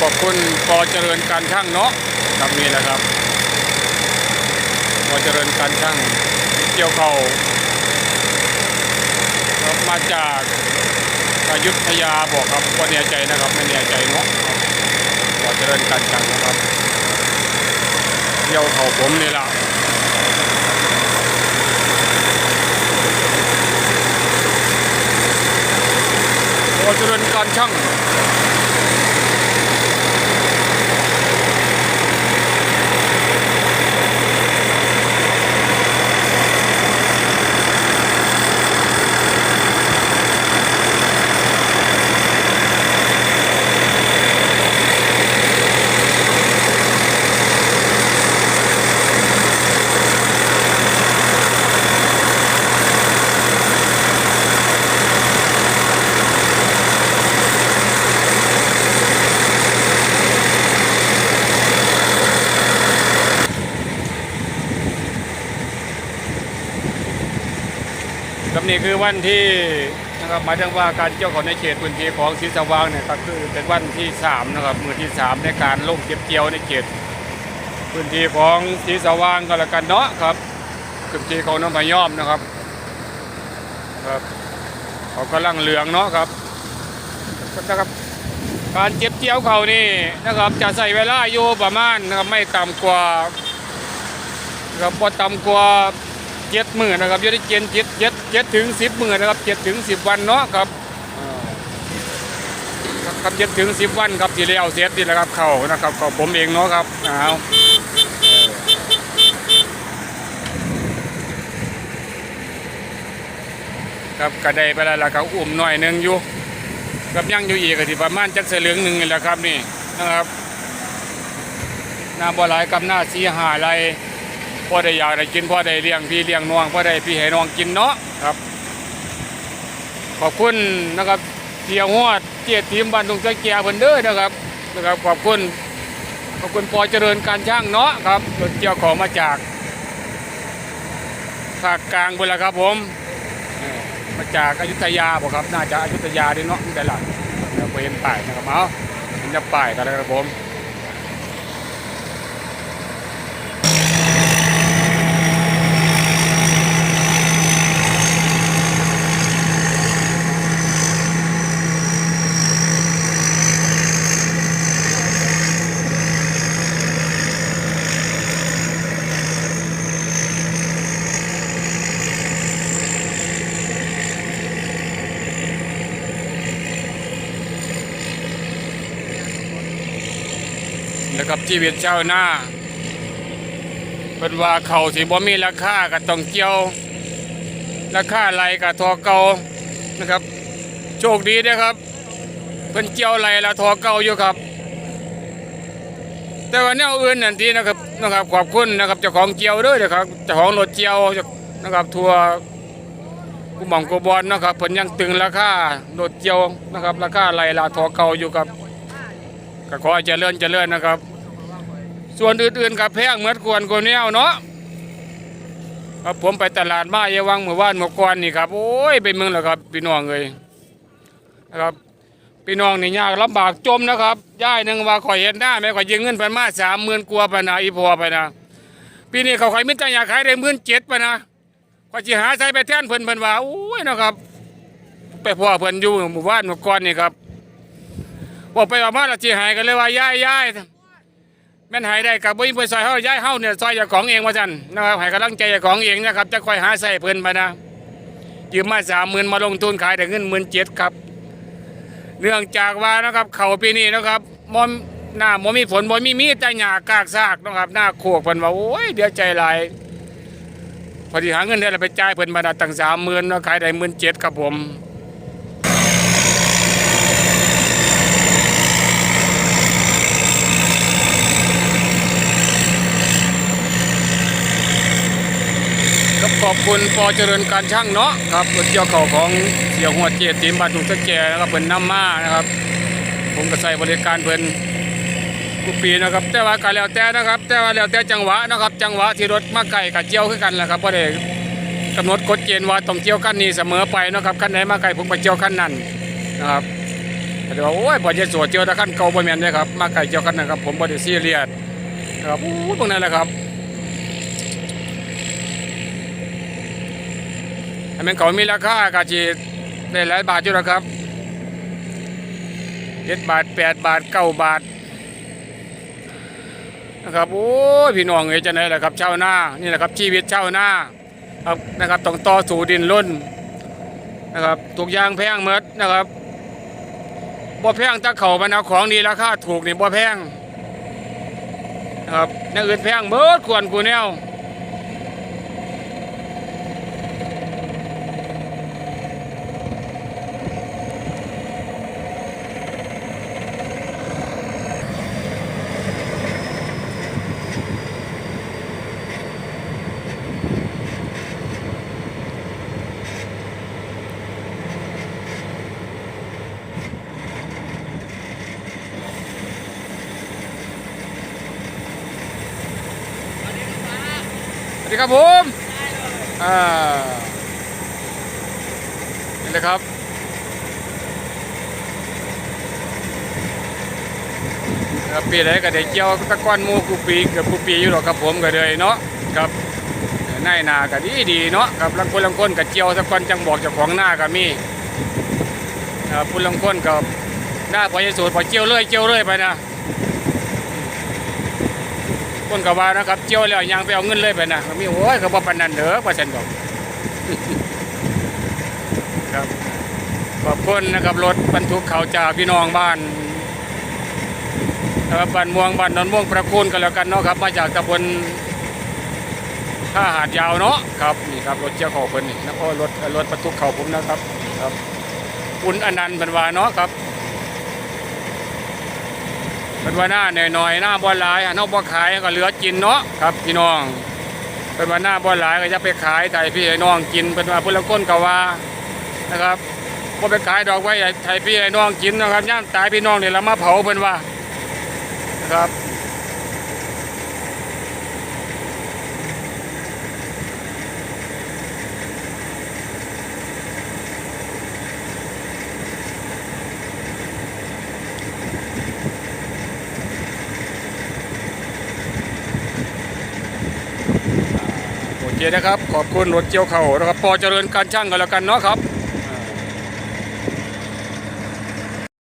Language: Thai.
ขอบคุณปอเจริญการช่างเนาะครับนี่แหละครับปอเจริญการช่างเกี่ยวเขาครับมาจากอยุธยาบอกครับว่าแน่ใจนะครับไม่แน่ใจเนาะปอเจริญการช่างนะครับเกี่ยวเขาผมนี่ละปอเจริญการช่าง นี่คือวันที่นะครับหมายถึงว่าการเกี่ยวของในเขตพื้นที่ของศรีสว่างเนี่ยก็คือเป็นวันที่3นะครับมือที่ 3 ในการลงเก็บเกี่ยวในเขตพื้นที่ของศรีสว่างก็แล้วกันเนาะครับพื้นที่ของน้ำพยอมนะครับครับเขากำลังเหลืองเนาะครับนะครับการเก็บเกี่ยวเขานี่นะครับจะใส่เวลาอยู่ประมาณนะครับไม่ต่ำกว่านะครับบ่ต่ำกว่า เจ็ดหมื่นนะครับอยู่ที่เกณฑ์เจ็ดเจ็ดเจ็ดถึงสิบหมื่นนะครับเจ็ดถึงสิบวันเนาะครับครับเจ็ดถึงสิบวันครับที่เลี้ยวเสร็จนี่แหละครับเขานะครับเขาผมเองเนาะครับเอาครับกระไดไปแล้วล่ะครับอุ่มหน่อยหนึงอยู่กับยังอยู่อีกก็ที่ประมาณจักเสลึงหนึ่งนี่แหละครับนี่นะครับหน้าบ่หลายกับหน้าสีหาไร พ่อได้อยากได้กินพ่อได้เลี้ยงพี่เลี้ยงน้องพ่อได้พี่ให้น้องกินเนาะครับ ขอบคุณนะครับเที่ยวฮอดเจียทีมบ้านตรงตะเกียเพิ่นเด้อนะครับนะครับ ขอบคุณขอบคุณปอเจริญการช่างเนาะครับรถเกี่ยวของมาจากภาคกลางเพิ่นละครับผมเออมาจากอยุธยาบ่ครับ น่าจะอยุธยาเด้เนาะแต่ละเดี๋ยวไปเห็นป้ายนะครับเอาเห็นจะป้ายกันเลยครับผม แล้วกับชีวิตชาวนาเป็นว่าเขาสิบ่มีราคาก็ต้องเกี่ยว ราคาไหลกับทอเก่านะครับ โชคดีนะครับเพิ่นเกี่ยวไหลแล้วทอเก่าอยู่ครับ แต่ว่าแนวอื่นนั่นทีนะครับนะครับขอบคุณนะครับเจ้าของเกี่ยวด้วยนะครับเจ้าของรถเกี่ยวนะครับทัวกุหม่องกุบอลนะครับเพิ่นยังตึงราคารถเกี่ยวนะครับราคาไหลละทอเก่าอยู่ครับ ก็ขอให้เจริญเจริญนะครับ ส่วนอื่นๆกับแพงเหมือนกวนกวนแนวเนาะครับผมไปตลาดมาเยาวังเมื่อวานเมื่อก่อนนี่ครับ โอ้ยไปเมืองแล้วครับพี่น้องเลยนะครับพี่น้องนี่ยากลำบากจมนะครับย่ายหนึ่งว่าข่อยเห็นหน้าแม่ข่อยยืมเงินไปมาสามหมื่นกว่าไปนะอีพอไปนะปีนี้เขาข่อยมิตรอยากขายได้หมื่นเจ็ดไปนะข่อยจิหาใช้ไปแท่นเพิ่นเพิ่นว่าโอ้ยนะครับ ไปพ่อเพิ่นอยู่หมู่บ้านเมื่อก่อนนี่ครับ บอกไปว่ามาและจีหายกันเลยว่าย้ายย้ายแม่นหายได้กับบ่มีเพิ่นซอยเฮาย้ายเฮาเนี่ยซอยจ้าของเองว่าซั่นนะครับให้กำลังใจจ้าของเองนะครับ จะคอยหาใส่เพิ่นไปนะยืมมา30,000มาลงทุนขายได้เงิน17,000ครับ เนื่องจากว่านะครับ เขาปีนี้นะครับมอมหน้าบ่มีฝนบ่มีมีแต่หญ้ากากซากนะครับหน้าโคกเพิ่นว่าโอ้ยเดี๋ยวใจหลายพอดีหาเงินได้แล้วไปจ่ายเพิ่นมาได้ตั้ง30,000เนาะขายได้17,000ครับผมครับข อบคุณปอเจริญการช่างเนาะครับรถเกี่ยวเข่าของเสี่ยวหัวเจียติมบานถุงตะแกนะครับเพิ่นนำมานะครับ ผมก็ใส่บริการเพิ่นทุกปีนะครับ แต่ว่าก็แล้วแต่นะครับ แต่ว่าแล้วแต่จังหวะนะครับ จังหวะที่รถมาไก่กับเจียวคือกันแหละครับบ่ได้กำหนดกฎเกณฑ์ว่าต้องเจียวคันนี้เสมอไปนะครับคันไหนมาไก่ผมก็เจียวคันนั้นนะครับแต่ว่าโอ้ยบ่จะสวดเจียวตะขั้นเก่าบ่แม่นเด้ครับมาไก่เจียวกันนะครับผมบ่ได้ซีเรียสนะครับอู้ตรงนั้นแหละครับ ถ้ามันเขามีราคาก็สิได้หลายบาทอยู่แล้วครับ7บาท8บาท9บาทนะครับโอ้พี่น้องเอ้ยจังได๋ล่ะครับเช่าวนานี่แหละครับชีวิตเช่าวนาครับนะครับต้องต่อสู้ดินรนนะครับทุกยางแพงหมดนะครับบ่แพงถ้าเขามันเอาของดีราคาถูกนี่บ่แพงนะครับในอื่นแพงเบิดควรกูแนว วัสดีครับผมอ่านี่เลยครับครับปีไหนก็ได้เกี่ยวตะก้อนมูกูปีเกือบกูปีอยู่หรอกครับผมก็เลยเนาะครับนายนาก็ดีดีเนาะครับลังคนลังคนก็เจียวตะก้อนจังบอกจ้าของหน้าก็มีครับพุ่ลังคนก็หน้าพอจะสูตรพอเจียวเลยเจียวเลยไปนะ คนก็ว่านะครับเจียวแล้วยังไปเอาเงินเลยไปนะมีโอ้ยเขาบอกปานนันเด้อว่าฉันบอกครับขอบคุณนะครับรถบรรทุกเขาจากพี่น้องบ้านเอ่อบ้านม่วงบ้านนนม่วงประคุณกันแล้วกันเนาะครับ มาจากตำบลท่าหาดยาวเนาะครับนี่ครับรถเจ้าเขาเพิ่นนี่แล้วก็รถรถบรรทุกเขาผมนะครับ ครับ คุณอนันต์เพิ่นว่าเนาะครับ เป็นว่าหน้าหน่อยๆหน้าบ่หลายอะเนอกบ่ขายก็เหลือกินเนาะครับพี่น้องเป็นว่าหน้าบ่หลายก็จะไปขายไทยพี่ไอ้น้องกินเป็นว่าพุ่นละก้นก็ว่านะครับบ่ไปขายดอกไว้ให้ไทยพี่ไอ้น้องกินนะครับย่ามตายพี่น้องนี่ละมาเผาเพิ่นว่านะครับ เคนะครับ ขอบคุณรถเจียวเข่านะครับ พอเจริญการช่างกันแล้วกันเนาะครับ